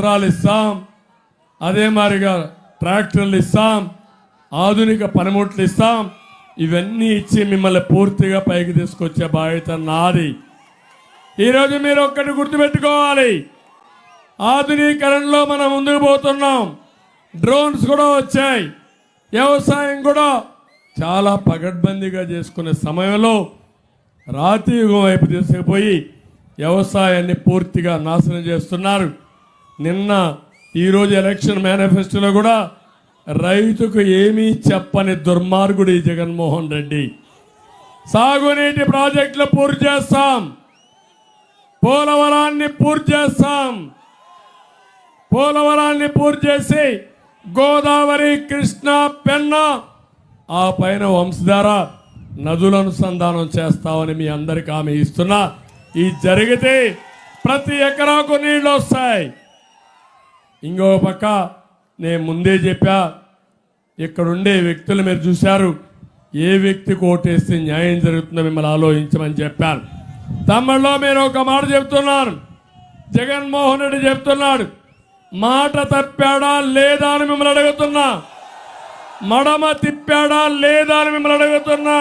యంత్రాలు ఇస్తాం. అదే మాదిరిగా ట్రాక్టర్లు ఇస్తాం. ఆధునిక పనిముట్లు ఇస్తాం. ఇవన్నీ ఇచ్చి మిమ్మల్ని పూర్తిగా పైకి తీసుకొచ్చే బాధ్యత నాది. ఈరోజు మీరు ఒక్కటి గుర్తుపెట్టుకోవాలి. ఆధునీకరణలో మనం ముందుకు పోతున్నాం. డ్రోన్స్ కూడా వచ్చాయి. వ్యవసాయం కూడా చాలా పగడ్బందీగా చేసుకునే సమయంలో రాతి యుగం వైపు తీసుకుపోయి వ్యవసాయాన్ని పూర్తిగా నాశనం చేస్తున్నారు. నిన్న ఈరోజు ఎలక్షన్ మేనిఫెస్టోలో కూడా రైతుకు ఏమీ చెప్పని దుర్మార్గుడు ఈ జగన్మోహన్ రెడ్డి. సాగునీటి ప్రాజెక్టులు పూర్తి చేస్తాం. పోలవరాన్ని పూర్తి చేస్తాం. పోలవరాన్ని పూర్తి చేసి గోదావరి కృష్ణ పెన్న ఆ పైన వంశధార నదుల అనుసంధానం చేస్తామని మీ అందరికి ఆమె ఇస్తున్నా. ఈ జరిగితే ప్రతి ఎకరాకు నీళ్ళు వస్తాయి. ఇంకో పక్క నేను ముందే చెప్పా ఇక్కడుండే వ్యక్తులు మీరు చూశారు ఏ వ్యక్తికి ఓటేస్తే న్యాయం జరుగుతుందో మిమ్మల్ని ఆలోచించమని చెప్పారు తమ్ముళ్ళలో మీరు ఒక మాట చెప్తున్నారు జగన్మోహన్ రెడ్డి చెప్తున్నాడు మాట తప్పాడా లేదా అని మిమ్మల్ని అడుగుతున్నా మడమ తిప్పాడా లేదా అని మిమ్మల్ని అడుగుతున్నా.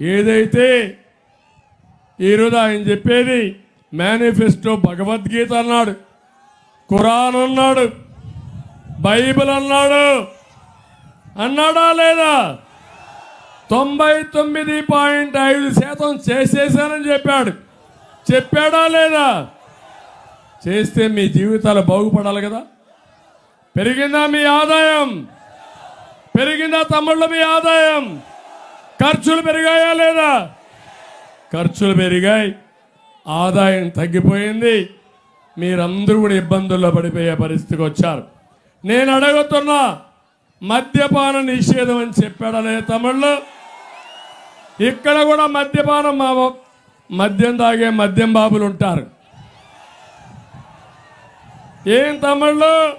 ఏదైతే ఈరోజు ఆయన చెప్పేది మేనిఫెస్టో భగవద్గీత అన్నాడు ఖురాన్ అన్నాడు బైబిల్ అన్నాడు. అన్నాడా లేదా? తొంభై తొమ్మిది పాయింట్ ఐదు శాతం చేసేసానని చెప్పాడు. చెప్పాడా లేదా? చేస్తే మీ జీవితాలు బాగుపడాలి కదా. పెరిగిందా మీ ఆదాయం? పెరిగిందా తమ్ముళ్ళు మీ ఆదాయం? ఖర్చులు పెరిగాయా లేదా? ఖర్చులు పెరిగాయి. ఆదాయం తగ్గిపోయింది. మీరందరూ కూడా ఇబ్బందుల్లో పడిపోయే పరిస్థితికి వచ్చారు. నేను అడుగుతున్నా మద్యపాన నిషేధం అని చెప్పాడలే తమిళ్ళు ఇక్కడ కూడా మద్యపానం మా మద్యం తాగే మద్యం బాబులు ఉంటారు. ఏం తమిళ్ళు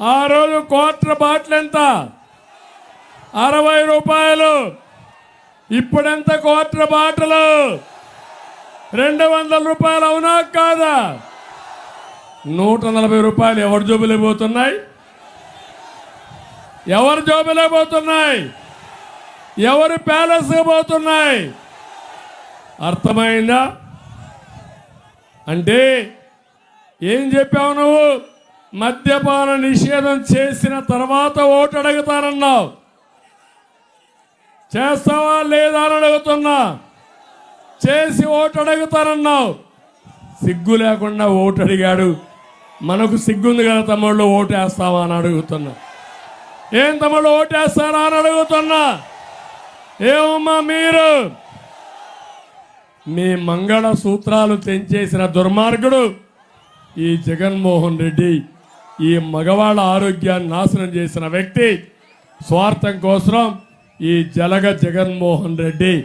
ఆ రోజు క్వార్టర్ బాటిల్ ఎంత? అరవై రూపాయలు. ఇప్పుడెంత క్వార్టర్ బాటిల్? రెండు వందల రూపాయలు అవునా కాదా? నూట నలభై రూపాయలు ఎవరి జోబులే పోతున్నాయి? ఎవరి జోబులే పోతున్నాయి? ఎవరి ప్యాలెస్ పోతున్నాయి? అర్థమైందా? అంటే ఏం చెప్పావు నువ్వు? మద్యపాన నిషేధం చేసిన తర్వాత ఓటు అడుగుతానన్నావు. చేస్తావా లేదా అని అడుగుతున్నా? చేసి ఓటు అడుగుతారన్నావు సిగ్గు లేకుండా ఓటు అడిగాడు మనకు సిగ్గుంది కదా తమ్ముళ్ళు ఓటు వేస్తావా అని అడుగుతున్నా. ఏం తమ్ముళ్ళు ఓటు వేస్తారా అని అడుగుతున్నా. ఏమమ్మా మీరు? మీ మంగళ సూత్రాలు తెంచేసిన దుర్మార్గుడు ఈ జగన్మోహన్ రెడ్డి ఈ మగవాళ్ళ ఆరోగ్యాన్ని నాశనం చేసిన వ్యక్తి. స్వార్థం కోసం ఈ జలగ జగన్మోహన్ రెడ్డి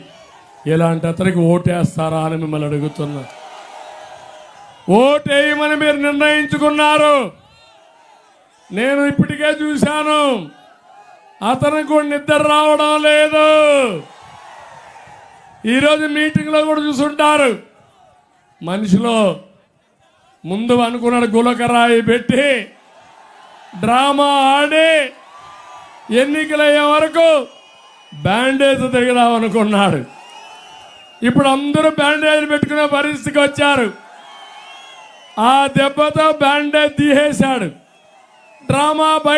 ఇలాంటి అతనికి ఓటేస్తారా అని మిమ్మల్ని అడుగుతున్నా. ఓటేయమని మీరు నిర్ణయించుకున్నారు. నేను ఇప్పటికే చూశాను. అతనికి కూడా నిద్ర రావడం లేదు. ఈరోజు మీటింగ్లో కూడా చూసుంటారు. మనిషిలో ముందు అనుకున్నాడు గులకరాయి పెట్టి డ్రామా ఆడి ఎన్నికలయ్యే వరకు బ్యాండేజ్ దిగదాం అనుకున్నాడు. ఇప్పుడు అందరూ బ్యాండేజ్ పెట్టుకునే పరిస్థితికి వచ్చారు. ఆ దెబ్బతో బ్యాండేజ్ తీసేశాడు. డ్రామా బయట